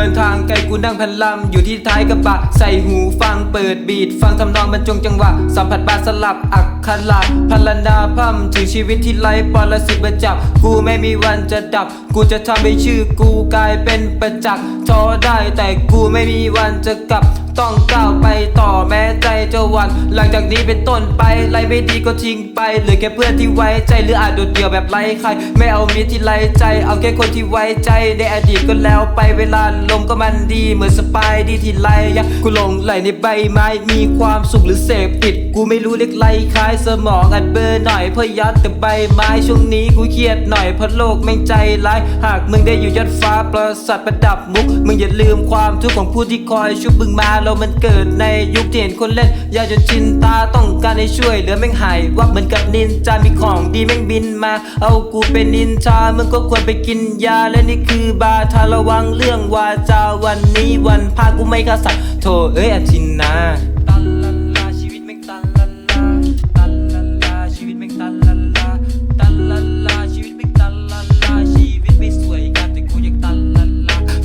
ินทางไกลกูนั่งพันลำอยู่ที่ท้ายกระบะ ใส่หูฟังเปิดบีด ฟังทำนองบรรจงจังหวะ สัมผัสบาสลับอักขระพัลนาพัมถึงชีวิตที่ไร้ปรสิตประจับ กูไม่มีวันจะดับ กูจะทำให้ชื่อกูกลายเป็นประจักษ์ท้อได้แต่กูไม่มีวันจะกลับ ต้องก้าวไปต่อแม้ใจจะหวั่นหลังจากนี้เป็นต้นไปไรไม่ดีก็ทิ้งไปเหลือแค่เพื่อนที่ไว้ใจหรืออาจโดดเดี่ยวแบบไร้ใคร ไม่เอามิตรที่ไร้ใจ เอาแค่คนที่ไว้ใจในอดีตก็แล้วไปเวลาลมก็มันดีเหมือนสปายดีที่ไรยะกูหลงไหลในใบไม้มีความสุขหรือเสพติด กูไม่รู้เล็กไรคล้ายสมองอัดเบอร์หน่อยเพื่อยัดแต่ใบไม้ช่วงนี้กูเครียดหน่อยเพราะโลกแม่งใจร้ายหากมึงได้อยู่ยอดฟ้าประสัตประดับมุกมึงอย่าลืมความทุกข์ของผู้ที่คอยชุบมึงมาเรามันเกิดในยุคที่เห็นคนเล่นยาจนชินตาต้องการให้ช่วยเหลือแม่งหายวับเหมือนกับนินจามีของดีแม่งบินมา เอากูเป็นนินจามึงก็ควรไปกินยาและนี่คือบาทาระวังเรื่องวาจาวันนี้วันพากูไม่กระสับโธเอ้ยอาทินนา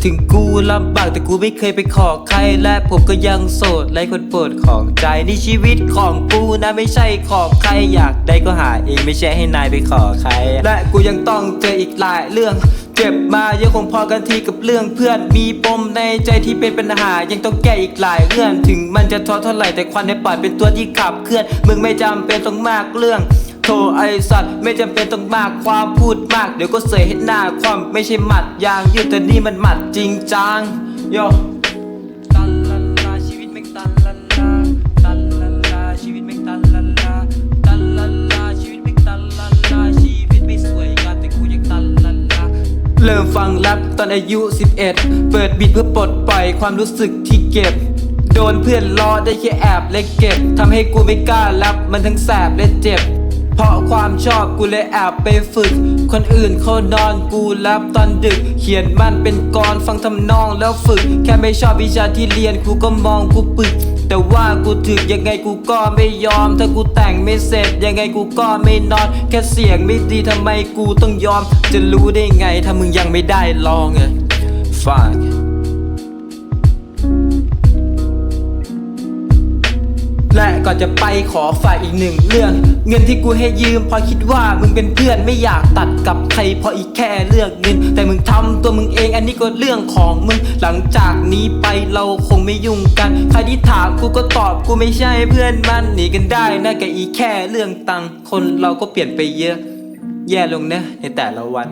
ถึงกูลำบากแต่กูไม่เคยไปขอใคร และผมก็ยังโสดไรคนโปรดของใจนี่ชีวิตของกูนะไม่ใช่ของใครอยากได้ก็หาเองไม่ใช่ให้นายไปขอใคร และกูยังต้องเจออีกหลายเรื่องเจ็บมาเยอะคงพอกันทีกับเรื่องเพื่อน มีปมในใจที่เป็นปัญหา ยังต้องแก้อีกหลายเรื่อง ถึงมันจะท้อเท่าไหร่แต่ควันในปอดเป็นตัวที่ขับเคลื่อน มึงไม่จำเป็นต้องมากเรื่อง โธ่ไอสัตว์ไม่จำเป็นต้องมากความพูดมาก เดี๋ยวก็เสยให้หน้าความไม่ใช่หมัดยางยืดแต่นี่มันหมัดจริงจังโยตันลันลาชีวิตแม่งตันลันลาตันลันลาชีวิตแม่งตันลันลาตันลันลาชีวิตแม่งตันลันลาชีวิตไม่สวยงามแต่กูยังตันลันลาเริ่มฟังแรปตอนอายุ 11 เปิดบีทเพื่อปลดปล่อยความรู้สึกที่เก็บโดนเพื่อนล้อได้แค่แอบและเก็บทำให้กูไม่กล้าแรปมันทั้งแสบและเจ็บ เพราะความชอบกูเลยแอบไปฝึก คนอื่นเขานอนกูแรปตอนดึก เขียนมันเป็นกรฟังทำนองแล้วฝึก แค่ไม่ชอบวิชาที่เรียนกูก็มองกูปึก แต่ว่ากูถึกยังไงกูก็ไม่ยอม ถ้ากูแต่งไม่เสร็จยังไงกูก็ไม่นอน แค่เสียงไม่ดีทำไมกูต้องยอม จะรู้ได้ไงถ้ามึงยังไม่ได้ลองอะ fuck และก่อนจะไปขอฝ่ากอีกหนึ่งเรื่อง เงินที่กูให้ยืมพอคิดว่ามึงเป็นเพื่อนไม่อยากตัดกับใครเพราะอีกแค่เรื่องเงิน แต่มึงทำตัวมึงเองอันนี้ก็เรื่องของมึง หลังจากนี้ไปเราคงไม่ยุ่งกัน ใครที่ถามกูก็ตอบกูไม่ใช่เพื่อนมันหนีกันได้นะกับอีกแค่เรื่องตังคนเราก็เปลี่ยนไปเยอะ แย่ลงนะในแต่ละวัน